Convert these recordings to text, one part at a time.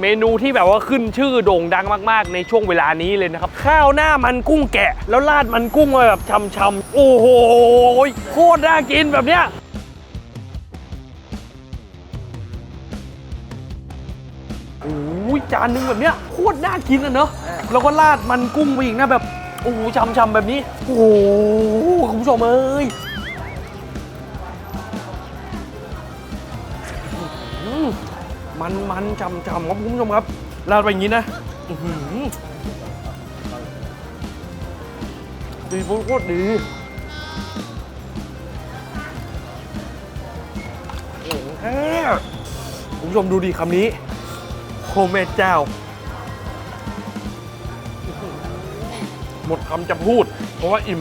เมนูที่แบบว่าขึ้นชื่อโด่งดังมากๆ ในช่วงเวลานี้เลยนะครับ ข้าวหน้ามันกุ้งแกะ แล้วราดมันกุ้งมาแบบช่ำๆ โอ้โหโคตรน่ากินแบบเนี้ยโอ้ยจานหนึงแบบเนี้ยโคตรน่ากินอะเนอะแล้วก็ราดมันกุ้งไปอีกนะแบบโอ้โหชำๆแบบนี้ โอ้โหคุณผู้ชมเอ้ย มันมันจำจำครับคุณผู้ชมครับราดไปอย่างนี้นะดีโคตรดีคุณผู้ชมดูดีคำนี้โคแม่เจ้า หมดคำจะพูด เพราะว่าอิ่ม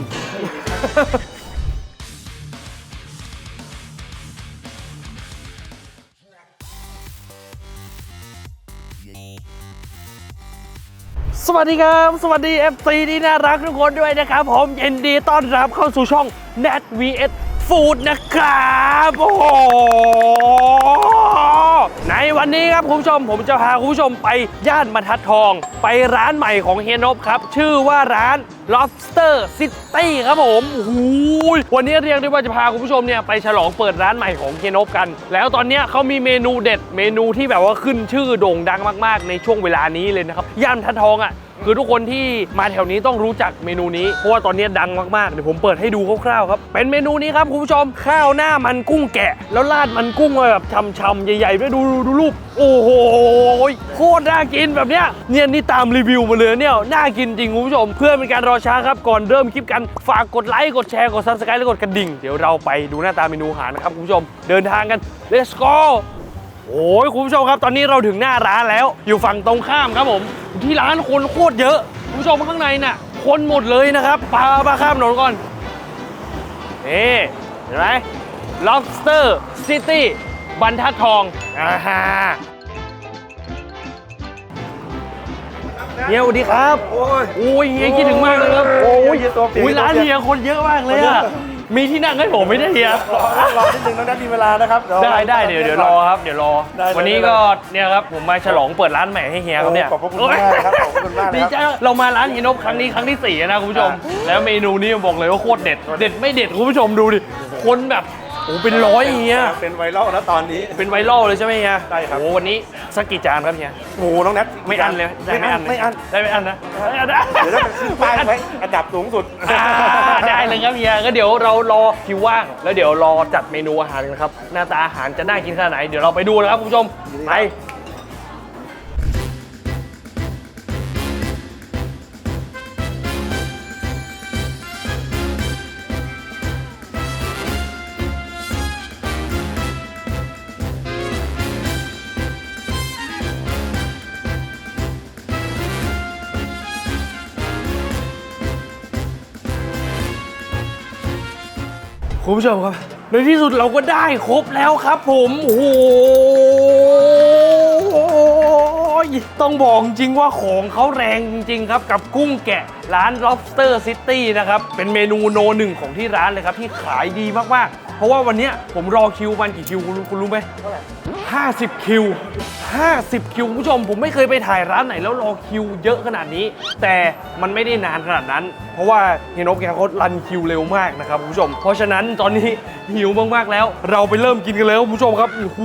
วัสดีครับ สวัสดี FC ที่น่ารักทุกคนด้วยนะครับ ผมยินดีต้อนรับเข้าสู่ช่อง Nat vs Food นะครับโอ้โหในวันนี้ครับคุณผู้ชมผมจะพาคุณผู้ชมไปย่านบรรทัดทอง ไปร้านใหม่ของเฮียนบครับ ชื่อว่าร้าน lobster city ครับผมโอ้โหวันนี้เรียกได้ว่าจะพาคุณผู้ชมเนี่ยไปฉลองเปิดร้านใหม่ของเฮียนบกัน แล้วตอนนี้เขามีเมนูเด็ด เมนูที่แบบว่าขึ้นชื่อโด่งดังมากๆ ในช่วงเวลานี้เลยนะครับ ย่านบรรทัดทองอะ คือทุกคนที่มาแถวนี้ต้องรู้จักเมนูนี้ เพราะว่าตอนนี้ดังมากๆ เดี๋ยวผมเปิดให้ดูคร่าวๆครับ เป็นเมนูนี้ครับคุณผู้ชม ข้าวหน้ามันกุ้งแกะ แล้วราดมันกุ้งมาแบบช่ำๆใหญ่ๆด้วยดูดูดูรูป โอ้โหโคตรน่ากินแบบเนี้ย เนี่ยนี่ตามรีวิวมาเลยเนี่ย น่ากินจริงคุณผู้ชม เพื่อเป็นการรอช้าครับ ก่อนเริ่มคลิปกัน ฝากกดไลค์ กดแชร์ กดซับสไครต์และกดกระดิ่ง เดี๋ยวเราไปดูหน้าตาเมนูอาหารนะครับคุณผู้ชม เดินทางกัน let's go โอ้ยคุณผู้ชมครับ ตอนนี้เราถึงหน้าร้านแล้ว อยู่ฝั่งตรงข้ามครับผม ที่ร้านคนโคตรเยอะคุณผู้ชมข้างในน่ะ คนหมดเลยนะครับปาปาข้ามถนนก่อนนี่เห็นไหม lobster city บรรทัดทองอ่าฮะเฮียสวัสดีครับ โอ้ยโอ้ยเฮียคิดถึงมากเลยครับ โอ้ยเฮียตัวเปียกอุ้ยร้านตัวเปียกเฮียคนเยอะมากเลยอะ มีที่นั่งให้ผมไหมเนี่ยเฮียรอรอนิดนึงน้องนัทมีเวลานะครับเยวได้ได้เดี๋ยวเดี๋ยวรอครับเดี๋ยวรอได้ได้วันนี้ก็เนี่ยครับผมมาฉลองเปิดร้านใหม่ให้เฮียครับเนี่ยโอ้ขอบพระคุณมากครับขอบพระคุณมากดีนะครับใจเรามาร้านเฮียนบครั้งนี้ครั้งที่สี่นะคุณผู้ชม แล้วเมนูนี้บอกเลยว่าโคตรเด็ด เด็ดไม่เด็ดคุณผู้ชมดูดิคนแบบ โอ้เป็นร้อยเฮียเป็นไวรัลนะตอนนี้ เป็นไวรัลเลยใช่ไหมเฮียใช่ครับโอ้วันนี้สักกี่จานครับเฮียโอ้โหน้องนัทไม่อันเลยได้ไม่อันไม่อันได้ไม่อันนะไม่อันนะเดี๋ยวจะขึ้นป้ายไว้อันดับสูงสุดอ่าได้เลยครับเฮียก็เดี๋ยวเรารอคิวว่าง แล้วเดี๋ยวรอจัดเมนูอาหารกันครับหน้าตาอาหารจะน่ากินขนาดไหนเดี๋ยวเราไปดูนะครับคุณผู้ชมไป คุณผู้ชมครับ ในที่สุดเราก็ได้ครบแล้วครับผม โอ้โหต้องบอกจริงว่าของเขาแรงจริงๆครับ กับกุ้งแกะร้าน lobster city นะครับ เป็นเมนูโนหนึ่งของที่ร้านเลยครับ ที่ขายดีมากๆ เพราะว่าวันเนี้ยผมรอคิวมันกี่คิวคุณรู้คุณรู้ไหม50คิว50คิวคุณผู้ชม ผมไม่เคยไปถ่ายร้านไหนแล้วรอคิวเยอะขนาดนี้ แต่มันไม่ได้นานขนาดนั้น เพราะว่าเฮยนบแกเขารันคิวเร็วมากนะครับคุณผู้ชม เพราะฉะนั้นตอนนี้หิวมากๆแล้ว เราไปเริ่มกินกันเลยครับคุณผู้ชมครับโอ้โห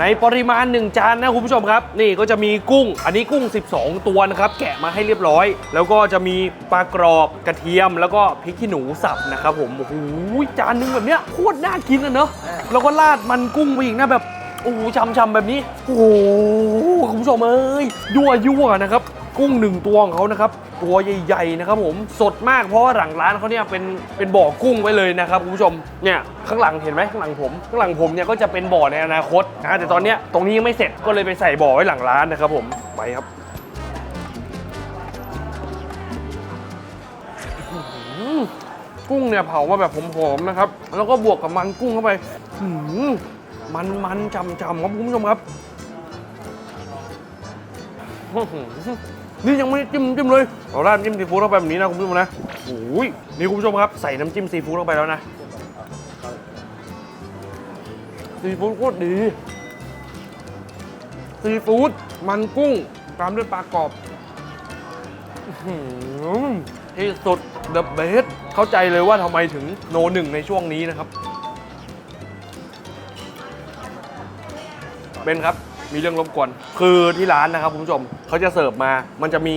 ในปริมาณ1จานนะคุณผู้ชมครับ นี่ก็จะมีกุ้ง อันนี้กุ้ง 12 ตัวนะครับแกะมาให้เรียบร้อย แล้วก็จะมีปลากรอบกระเทียมแล้วก็พริกขี้หนูสับนะครับผมโอ้โหจานหนึงแบบเนี้ยโคตรน่ากินอะเนอะแล้วก็ราดมันกุ้งไปอีกนะแบบโอ้โหช่ำๆแบบนี้ โอ้โหคุณผู้ชมเอ้ยยั่วยั่วนะครับ กุ้งหนึ่งตัวของเขานะครับ ตัวใหญ่ๆนะครับผมสดมากเพราะว่าหลังร้านเขาเนี่ยเป็นเป็นบ่อกุ้งไว้เลยนะครับคุณผู้ชมเนี่ยข้างหลังเห็นไหมข้างหลังผมข้างหลังผมเนี่ยก็จะเป็นบ่อในอนาคตนะแต่ตอนเนี้ยตรงนี้ยังไม่เสร็จก็เลยไปใส่บ่อไว้หลังร้านนะครับผมไปครับ กุ้งเนี่ยเผามาแบบหอมๆนะครับ แล้วก็บวกกับมันกุ้งเข้าไปหืมมันมันๆจำๆครับคุณผู้ชมครับ นี่ยังไม่จิ้มจิ้มเลยเราราดจิ้มซีฟู้ดเข้าไปแบบนี้นะคุณผู้ชมนะโอ้ยนี่คุณผู้ชมครับใส่น้ำจิ้มซีฟู้ดลงไปแล้วนะซีฟู้ดโคตรดีซีฟู้ดมันกุ้งตามด้วยปลากรอบที่สุด the best เข้าใจเลยว่าทำไมถึงโนหนึ่งในช่วงนี้นะครับ เป็นครับมีเรื่องรบกวน คือที่ร้านนะครับคุณผู้ชมเขาจะเสิร์ฟมา มันจะมี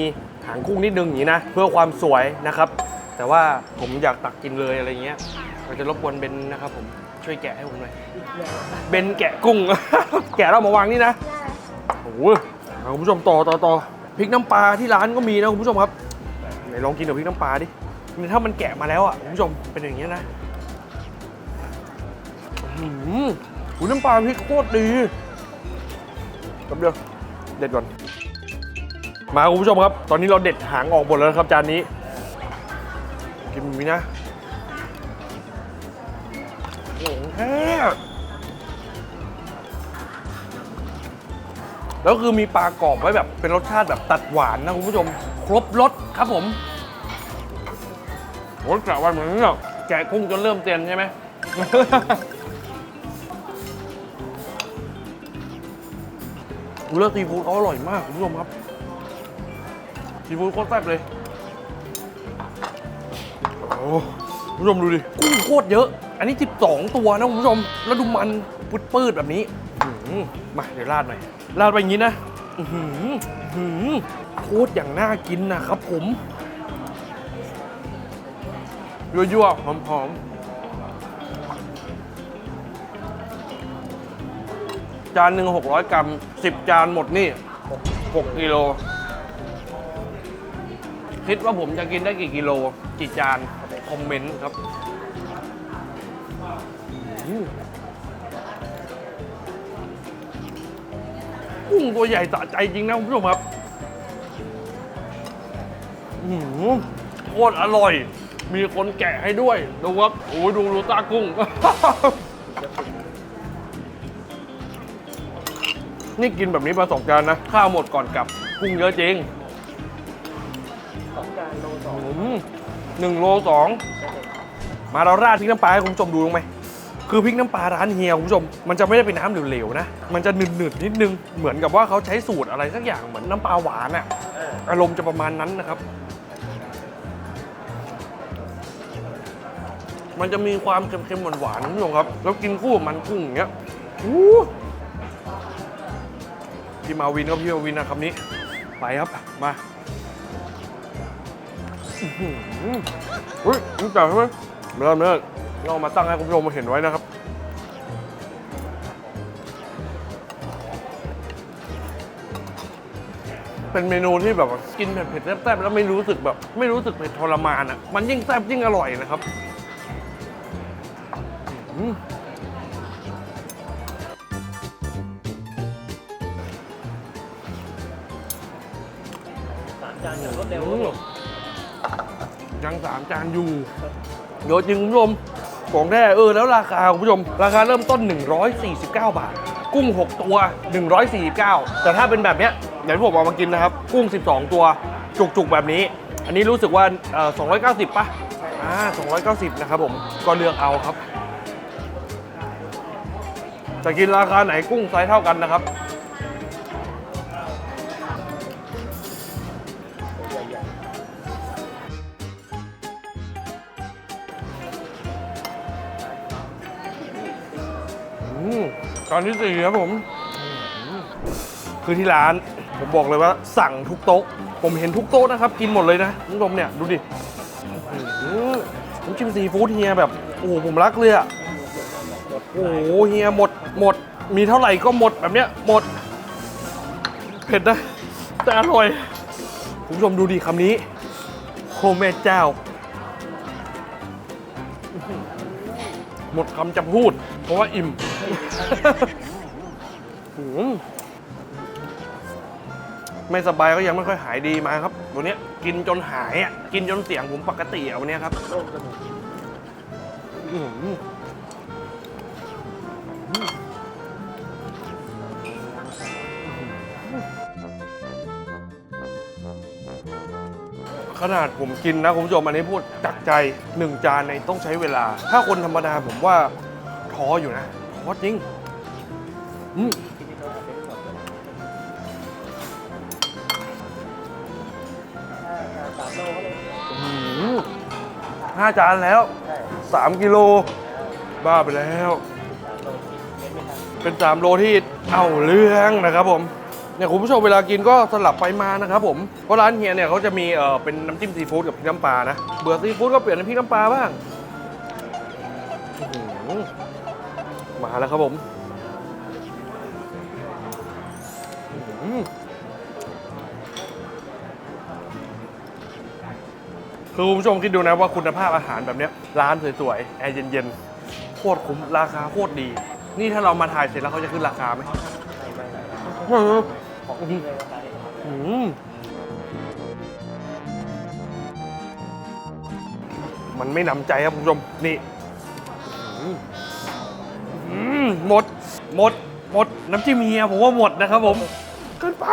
หางกุ้งนิดนึงอย่างนี้นะ เพื่อความสวยนะครับ แต่ว่าผมอยากตักกินเลยอะไรเงี้ยมันจะรบกวนเบนนะครับผมช่วยแกะให้ผมหน่อยเบนแกะกุ้ง แกะแล้วเอามาวางนี่นะโอ้โหคุณผู้ชมต่อต่อต่อพริกน้ำปลาที่ร้านก็มีนะคุณผู้ชมครับไหนลองกินกับพริกน้ำปลาดินี่ ถ้ามันแกะมาแล้วอะคุณผู้ชมเป็นอย่างนี้นะอื้อหือหูน้ำปลาพริกโคตรดีแป๊บเดียวเด็ดก่อน มาคุณผู้ชมครับ ตอนนี้เราเด็ดหางออกหมดแล้วนะครับจานนี้ กินแบบนี้นะโอ้โหแท้แล้วคือมีปลากรอบไว้แบบเป็นรสชาติแบบตัดหวานนะคุณผู้ชม ครบรสครับผม โอ้ยกะวันเหมือนนี้แกะกุ้งจนเริ่มเตียนใช่ไหมอูเลือซีฟู้ดเขาอร่อยมากคุณผู้ชมครับซีฟู้ดโคตรแซ่บเลยโอ้คุณผู้ชมดูดิ กุ้งโคตรเยอะ อันนี้ 12 ตัวนะคุณผู้ชม แล้วดูมันปุดปืดแบบนี้อื้อหือมาเดี๋ยวราดหน่อย ราดไปอย่างนี้นะ อื้อหืออื้อหือโคตรอย่างน่ากินนะครับผม ยั่วๆหอมๆ จานหนึ่ง600กรัม10จานหมดนี่6กิโล คิดว่าผมจะกินได้กี่กิโล กี่จาน คอมเมนต์ครับกุ้งตัวใหญ่สะใจจริงนะคุณผู้ชมครับอื้อหือโคตรอร่อย มีคนแกะให้ด้วย ดูครับโอ้ยดูดูตากุ้ง นี่กินแบบนี้มาสองจานนะ ข้าวหมดก่อนกลับ กุ้งเยอะจริงสองจานโลสองหนึ่งโลสองมาเราราดพริกน้ำปลาให้คุณผู้ชมดูลงไหมคือพริกน้ำปลาร้านเฮียคุณผู้ชม มันจะไม่ได้เป็นน้ำเหลวๆนะ มันจะหนืดๆนิดนึง เหมือนกับว่าเขาใช้สูตรอะไรสักอย่างเหมือนน้ำปลาหวานอะอารมณ์จะประมาณนั้นนะครับ มันจะมีความเค็มๆหวานๆคุณผู้ชมครับ แล้วกินคู่กับมันกุ้งอย่างเงี้ยอู้พี่มาวินก็พี่มาวินนะคำนี้ ไปครับ มาอื้อหือเฮ้ยนี่จ่าใช่ไหมไม่ม่ได้เรามาตั้งให้คุณผู้ชมเห็นไว้นะครับ เป็นเมนูที่แบบกินเผ็ดๆแซ่บๆแล้วไม่รู้สึกแบบ ไม่รู้สึกเผ็ดทรมานอะ มันยิ่งแซ่บยิ่งอร่อยนะครับ อื้อจานอย่างรวดเร็วอืมยังสามจานอยู่เยอะจริงคุณผู้ชมของแท้เออแล้วราคาคุณผู้ชม ราคาเริ่มต้น 149 บาท กุ้ง 6 ตัว 149 แต่ถ้าเป็นแบบเนี้ยอย่างที่ผมเอามากินนะครับ กุ้ง 12 ตัว จุกๆ แบบนี้ อันนี้รู้สึกว่าเอ่อ290ป่ะอ่า290 นะครับผมก็เลือกเอาครับ จะกินราคาไหนกุ้งไซส์เท่ากันนะครับ อืมตอนที่สี่ครับผมอืมคือที่ร้าน ผมบอกเลยว่าสั่งทุกโต๊ะ ผมเห็นทุกโต๊ะนะครับ กินหมดเลยนะคุณผู้ชมเนี่ย ดูดิอืมน้ำจิ้มซีฟู้ดเฮียแบบ โอ้โหผมรักเลยอะโอ้โหเฮียหมด หมดมีเท่าไหร่ก็หมดแบบเนี้ยหมด เผ็ดนะ แต่อร่อยคุณผู้ชมดูดิคำนี้โคแม่เจ้า หมดคำจะพูด เพราะว่าอิ่มไม่สบายก็ยังไม่ค่อยหายดีมาครับวันเนี้ยกินจนหายอะ กินจนเสียงผมปกติอะวันเนี้ยครับอื้อหือข ขนาดผมกินนะคุณผู้ชมอันนี้พูดจักใจหนึ่งจานในต้องใช้เวลา ถ้าคนธรรมดาผมว่าท้ออยู่นะท้อจริงอืมห้าจานแล้วสามกิโล บ้าไปแล้ว เป็นสามโลที่เอาเรื่องนะครับผม เนี่ยคุณผู้ชมเวลากินก็สลับไปมานะครับผม เพราะร้านเฮียเนี่ยเขาจะมีเออเป็นน้ำจิ้มซีฟู้ดกับพริกน้ำปลานะ เบื่อซีฟู้ดก็เปลี่ยนเป็นพริกน้ำปลาบ้างมาแล้วครับผมคือคุณผู้ชมคิดดูนะว่าคุณภาพอาหารแบบเนี้ยร้านสวยๆ แอร์เย็นๆ โคตรคุ้มราคาโคตรดี นี่ถ้าเรามาถ่ายเสร็จแล้วเขาจะขึ้นราคาไหม เอออืมมันไม่หนำใจครับคุณผู้ชม นี่อืมอืมหมด หมด หมด น้ำจิ้มเฮียผมว่าหมดนะครับผม เกินไป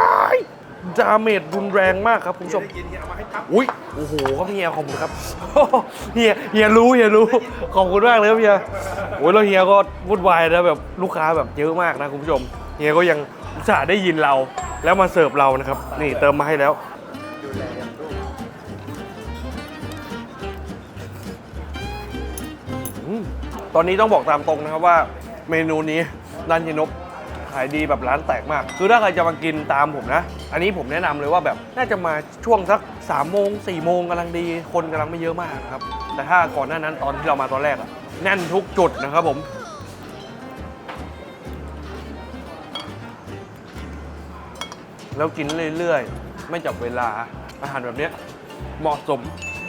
ดาเมจรุนแรงมากครับคุณผู้ชมได้ยินเฮียเอามาให้ทับอุ้ยโอ้โหครับเฮียขอบคุณครับ เฮียเฮียรู้เฮียรู้ขอบคุณมากเลยครับเฮียโอ้ยแล้วเฮียก็วุ่นวายนะแบบลูกค้าแบบเยอะมากนะคุณผู้ชม เฮียก็ยังอุต ส่าห์ได้ยินเราแล้วมาเสิร์ฟเรานะครับ นี่เติมมาให้แล้ว ดูแลอย่างลูกตอนนี้ต้องบอกตามตรงนะครับว่าเมนูนี้ร้านเฮียนบขายดีแบบร้านแตกมาก คือถ้าใครจะมากินตามผมนะ อันนี้ผมแนะนำเลยว่าแบบน่าจะมาช่วงสัก3ามโมงสี่โมงกำลังดีคนกำลังไม่เยอะมากนะครับ แต่ถ้าก่อนหน้านั้นตอนที่เรามาตอนแรกอะแน่นทุกจุดนะครับผม แล้วกินเรื่อยๆ ไม่จับเวลาอาหารแบบเนี้ยเหมาะสม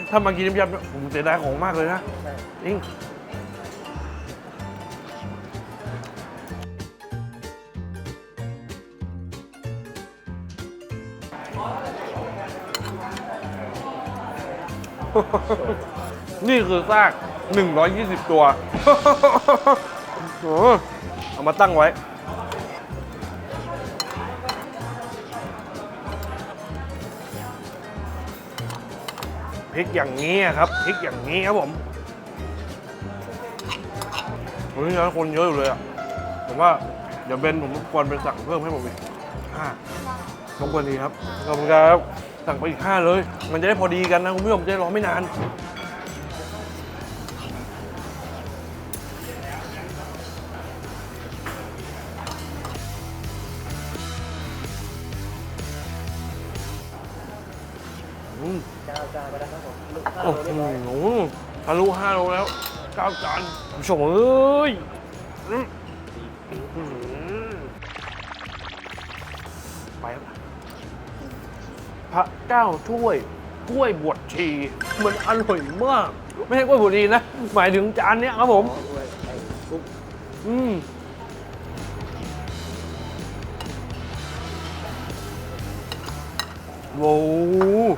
ถ้ามากินน้ำยำเนี่ยผมเสียดายของมากเลยนะจริงนี่คือซาก 120 ตัวโอ้เอามาตั้งไว้ พริกอย่างนี้ครับพริกอย่างนี้ครับผมเฮ้ยร้านคนเยอะอยู่เลยอะผมว่าเดี๋ยวเบนผมควรไปสั่งเพิ่มให้ผมอีกห้าขอบคุณดีครับขอบคุณครับสั่งไปอีกห้าเลย มันจะได้พอดีกันนะคุณผู้ชมจะได้รอไม่นาน จ้าเจ้าไปแล้วครับผมลูกโอ้โหทะลุห้าโลแล้วเก้าจานคุณผู้ชมเอ้ยอืมอื้อหือไปแล้วพระเจ้าถ้วยกล้วยบวชชี มันอร่อยมาก ไม่ใช่กล้วยบวชชีนะ หมายถึงจานเนี้ยครับผม ด้วยไอ้ซุปอืมโว้ว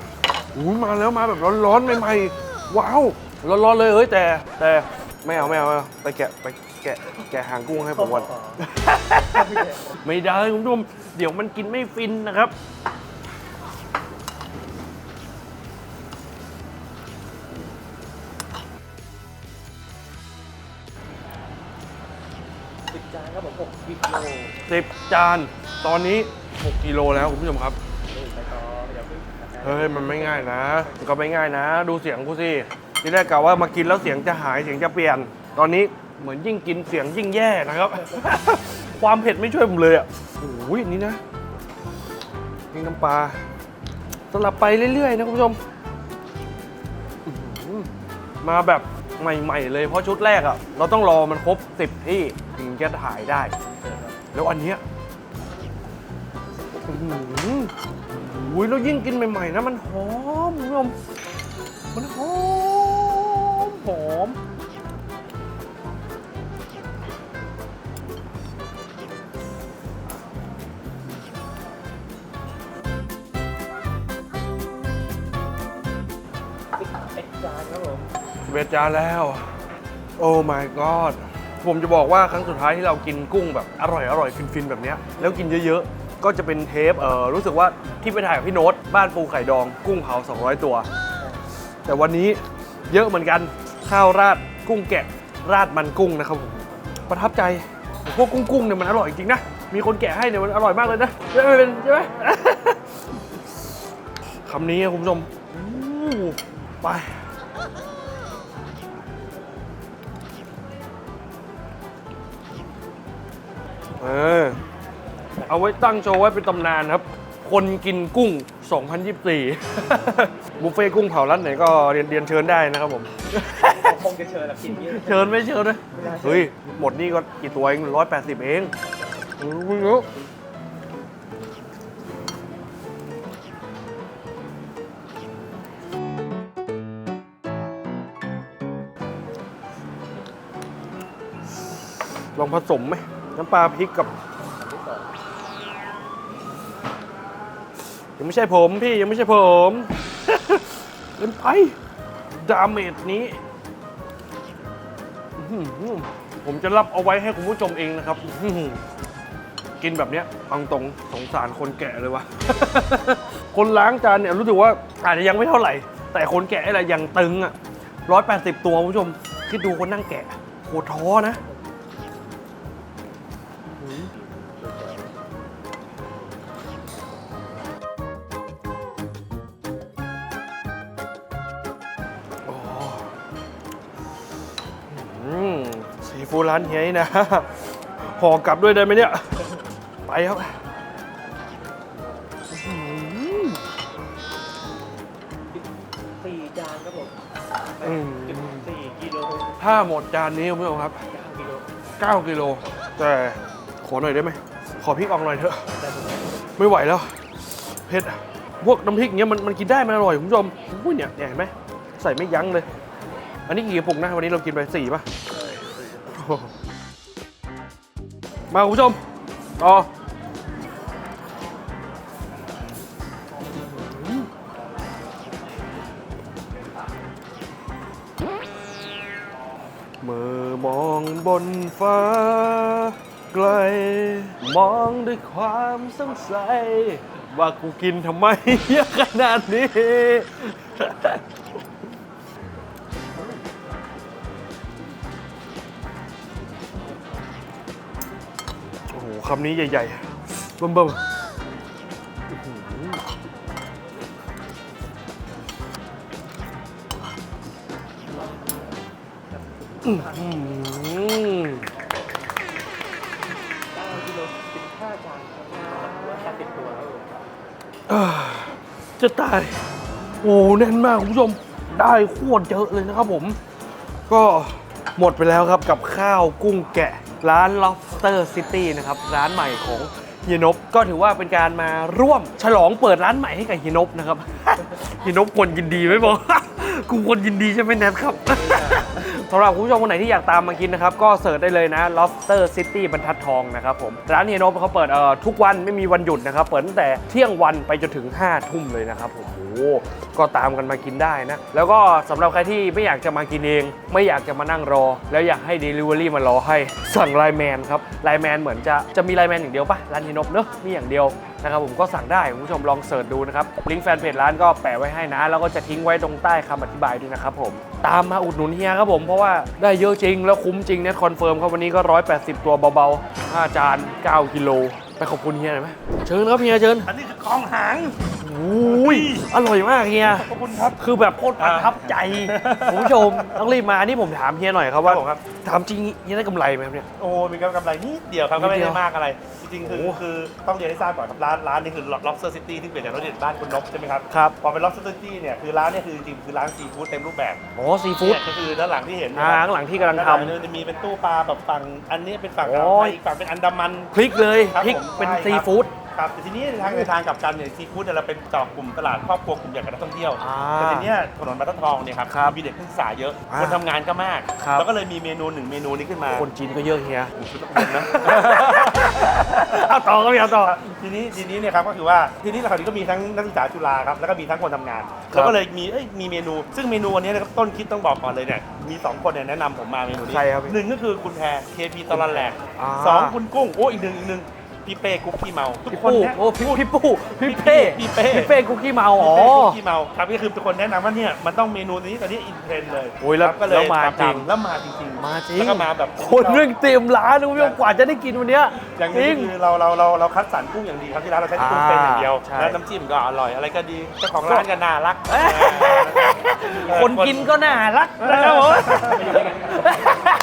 อู้มาแล้วมาแบบร้อนๆใหม่ๆว้าวร้อนๆเลยเฮ้ยแต่แต่ไม่เอาไม่เอาไม่เอาไปแกะไปแกะแกะหางกุ้งให้ผมก่อน ไม่ได้คุณผู้ชมเดี๋ยวมันกินไม่ฟินนะครับสิบจานครับผมหกกิโลสิบจานตอนนี้ 6กิโลแล้วคุณผู้ชมครับ นี่ไปต่อเดี๋ยวพี่ เฮ้ยมันไม่ง่ายนะมันก็ไม่ง่ายนะ ดูเสียงกูสิที่แรกกะว่ามากินแล้วเสียงจะหายเสียงจะเปลี่ยน ตอนนี้เหมือนยิ่งกินเสียงยิ่งแย่นะครับ ความเผ็ดไม่ช่วยผมเลยอะโอ้ยนี่นะนี่น้ำปลาสลับไปเรื่อยๆ นะคุณผู้ชม มาแบบใหม่ๆเลยเพราะชุดแรกอะ เราต้องรอมันครบ10ที่ถึงจะถ่ายได้ แล้วอันเนี้ย อุ้ยแล้วยิ่งกินใหม่ๆนะมันหอมคุณผู้ชมมันหอมหอมเอ็ดจานครับผมเวจานแล้ว โอ้ my god ผมจะบอกว่าครั้งสุดท้ายที่เรากินกุ้งแบบอร่อยอร่อยฟินๆ แบบเนี้ยแล้วกินเยอะๆ ก็จะเป็นเทปเออรู้สึกว่าที่ไปถ่ายกับพี่โน้ตบ้านปูไข่ดองกุ้งเผา 200 ตัว แต่วันนี้เยอะเหมือนกันข้าวราดกุ้งแกะราดมันกุ้งนะครับผมประทับใจพวกกุ้งกุ้งเนี่ยมันอร่อยจริงนะ มีคนแกะให้เนี่ยมันอร่อยมากเลยนะใช่ไหมเป็นใช่ไหมคำนี้คุณผู้ชมอืมไปเออ เอาไว้ตั้งโชว์ไว้เป็นตำนานครับ คนกินกุ้ง 2024 บุฟเฟ่ต์กุ้งเผาร้านไหนก็เรียนเรียนเชิญได้นะครับผมผมคงจะเชิญแบบกินเยอะเชิญไม่เชิญนะไม่ได้เชิญเฮ้ย หมดนี่ก็กี่ตัวเองร้อยแปดสิบเองไม่รู้ลองผสมไหมน้ำปลาพริกกับ ยังไม่ใช่ผมพี่ยังไม่ใช่ผมเกินไปดาเมจนี้ ผมจะรับเอาไว้ให้คุณผู้ชมเองนะครับ กินแบบเนี้ยฟังตรงสงสารคนแก่เลยวะคนล้างจานเนี่ยรู้สึกว่าอาจจะยังไม่เท่าไหร่ แต่คนแก่อะไรยังตึงอะร้อยแปดสิบตัวคุณผู้ชมคิดดูคนนั่งแกะโหท้อนะานเฮียนี่นะห่อกลับด้วยได้ไหมเนี่ย ไปครับอื้อหือสี่จานครับผมอืมจุดสี่กิโลถ้าหมดจานนี้คุณผู้ชมครับเก้ากิโล9กิโล แต่ขอหน่อยได้ไหม ขอพริกออกหน่อยเถอะได้ผมไม่ไหวแล้ว เผ็ดอะพวกน้ำพริกเนี้ยมันมันกินได้มันอร่อยคุณผู้ชมอุ้ยเนี่ยเนี่ยเห็นไหมใส่ไม่ยั้งเลย อันนี้กี่กระปุกนะ วันนี้เรากินไปสี่ป่ะโอ้โห มาคุณผู้ชมต่อเมื่อมองบนฟ้า ไกล มองด้วยความสงสัย ว่ากูกินทำไมเยอะขนาดนี้ คำนี้ใหญ่ๆเบิ่มๆอื้อหือเบิ่มอ่าจะตาย โอ้แน่นมากคุณผู้ชม ได้โคตรเยอะเลยนะครับผม ก็หมดไปแล้วครับกับข้าวกุ้งแกะ ร้าน Lobster City นะครับ ร้านใหม่ของเฮียนบก็ถือว่าเป็นการมาร่วมฉลองเปิดร้านใหม่ให้กับเฮียนบนะครับ เฮียนบควรยินดีไหมบอก กูควรยินดีใช่ไหมแนทครับ สำหรับคุณผู้ชมคนไหนที่อยากตามมากินนะครับ ก็เสิร์ชได้เลยนะ Lobster City บรรทัดทองนะครับผม ร้านเฮียนบเขาเปิดเอ่อทุกวันไม่มีวันหยุดนะครับ เปิดตั้งแต่เที่ยงวันไปจนถึง5ทุ่มเลยนะครับผม ก็ตามกันมากินได้นะ แล้วก็สำหรับใครที่ไม่อยากจะมากินเอง ไม่อยากจะมานั่งรอ แล้วอยากให้ Delivery มารอให้สั่งไลน์แมนครับไลน์แมนเหมือนจะจะมีไลน์แมนอย่างเดียวปะร้านเฮียนบเนอะมีอย่างเดียวนะครับผมก็สั่งได้คุณผู้ชมลองเสิร์ชดูนะครับลิงก์แฟนเพจร้านก็แปะไว้ให้นะ แล้วก็จะทิ้งไว้ตรงใต้คำอธิบายด้วยนะครับผมตามมาอุดหนุนเฮียครับผมเพราะว่าได้เยอะจริงแล้วคุ้มจริงเนี่ยคอนเฟิร์มครับวันนี้ก็ 180 ตัวเบาๆ5จาน 9 กิโลไปขอบคุณเฮียหน่อยไหมเชิญครับเฮียเชิญอันนี้คือกองหาง อ้ยอร่อยมากเฮียขอบคุณครับคือแบบโคตรประทับใจคุณผู้ชมต้องรีบมาอันนี่ผมถามเฮียหน่อยครับว่าครับผมครับ ถามจริงเฮียได้กำไรไหมครับเนี่ย โอ้มีกำไรนิดเดียวครับก็ไม่นิดเดีได้ยวมากอะไร จริงๆ คือโอ้คือต้องเรียนให้ทราบก่อนครับร้านร้านนี้คือ lobster city ที่เปลี่ยนจากรถเด็ดบ้านคุณนกใช่ไหมครับครับ พอเป็น lobster city เนี่ยคือร้านเนี่ยคือจริงๆคือร้านซีฟู้ดเต็มรูปแบบอ๋อซีฟู้ดเนี่ยก็คือด้านหลังที่เห็นอ่าข้างหลังที่กำลังด้านทหลังเนี่ยจะมีเป็นตู้ปลาแบบฝั่งอันนี้เป็นฝั่งโอ้อ่าวไทยยอีกฝั่งเป็นอันดามันำพริกเลยครับพริกผมเป็นใช่ซีครับฟู้ด ครับแต่ทีนี้ในทางในทางกลับกันเนี่ยซีฟู้ดเนี่ยเราเป็นเจาะกลุ่มตลาดครอบครัวกลุ่มใหญ่กับนักท่องเที่ยวอ่าแต่ทีเนี้ยถนนบรรทัดทองเนี่ยครับครับมีเด็กนักศึกษาเยอะอ่าคนทำงานก็มากครับ แล้วก็เลยมีเมนูหนึ่งเมนูนี้ขึ้นมาคนจีนก็เยอะเฮียชุดนักเรียนนะ เอาต่อครับเอาต่อ ทีนี้ทีนี้เนี่ยครับก็คือว่าทีนี้เราคราวนี้ก็มีทั้งนักศึกษาจุฬาครับแล้วก็มีทั้งคนทำงานครับแล้วก็เลยมีเอ้ยมีเมนู ซึ่งเมนูวันนี้นะครับต้นคิดต้องบอกก่อนเลยเนี่ยมีสองคนเนี่ยแนะนำผมมาเมนูนี้ใครครับพี่หนึ่งก็คือคุณแพรเคพีตอลันแหลกอ่า สองคุณกุ้งโอ้อีกหนึ่งอีกหนึ่ง พี่เป้กุ๊กขี้เมาทุกพี่คนปู้แนะโอ้พี่พี่ปู้พี่เป้พี่เป้ พี่เป้คุกกี้เมาอ๋อ พี่เป้กุ๊กขี้เมาครับก็คือทุกคนแนะนำว่าเนี่ยมันต้องเมนูนี้ตอนนี้อินเทรนด์เลยโอ้ยแล้วครับก็เลยแล้วมาจริง ทำแล้วมาจริงๆมาจริงแล้วก็มาแบบคนเรื่องเตรียมร้านนะคุณผู้ชมกว่าจะได้กินวันเนี้ยอย่างจรินี้ง คือเราเราเราเราคัดสรรกุ้งอย่างดีครับที่ร้านเราใช้กุ้งเป็นอย่างเดียวใช่ แล้วน้ำจิ้มก็อร่อยอะไรก็ดีเจ้าของร้านก็น่ารักเอ้ยคนกินก็น่ารักนะครับผม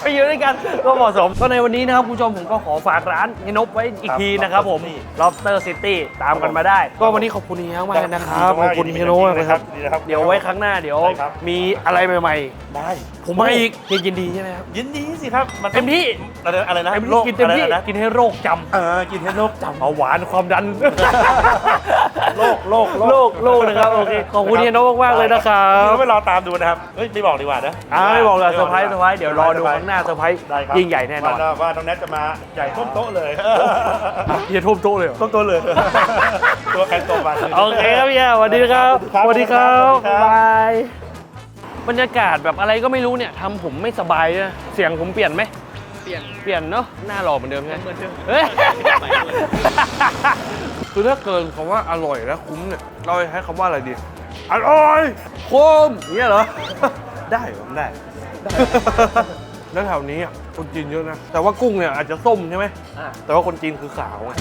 ไปอยู่ด้วยกันก็เหมาะสมก็ในวันนี้นะครับคุณผู้ชมผมก็ขอฝากร้านเฮนบไว้อีกทีนะครับผม Lobster City ตามกันมาได้ ก็วันนี้ขอบคุณเฮียมากเลยนะครับขอบคุณเฮียโน้ตนะครับ ดีนะครับ เดี๋ยวไว้ครั้งหน้าเดี๋ยว ได้ครับ มีอะไรใหม่ ได้ ๆผมมาอีกเฮียยินดีใช่ไหมครับยินดีสิครับมันเต็มที่อะไรอะไรนะเต็มโรที่คกินเต็มที่อะไรนะกินให้โรคจำเออกินให้โรคจำเบาหวานความดันโรคโรคโลกโลกนะครับโอเคขอบคุณเฮียโน้ตมากๆเลยนะครับเราไปรอตามดูนะครับเฮ้ยไม่บอกดีกว่านะอ่าไม่บอกเลยเซอร์ไพรส์เซอร์ไพรส์เดี๋ยวรอดูข้างหน้าเซอร์ไพรส์ได้ครับยิ่งใหญ่แน่นอนว่าว่าน้องแนทจะมาใหญ่ท่วมโต๊ะเลยเฮียทุ่มโต๊ะเลยเหรอท่วมโต๊ะเลยตัวใครตัวมันโอเคครับพี่สวัสดีครับครับสวัสดีครับสวัสดีครับบาย บรรยากาศแบบอะไรก็ไม่รู้เนี่ยทำผมไม่สบายด้วยนะเสียงผมเปลี่ยนไหมเปลี่ยนเปลี่ยนเนาะหน้าหล่อเหมือนเดิมใช่ไหม เหมือนเดิม เฮ้ยไปด้วยคือถ้าเกินคำว่าอร่อยและคุ้มเนี่ย เราจะใช้คำว่าอะไรดี อร่อยคุ้มอย่างเงี้ยเหรอ ได้ผมได้ แล้วแถวนี้อะคนจีนเยอะนะ แต่ว่ากุ้งเนี่ยอาจจะส้มใช่ไหม อะแต่ว่าคนจีนคือขาวไง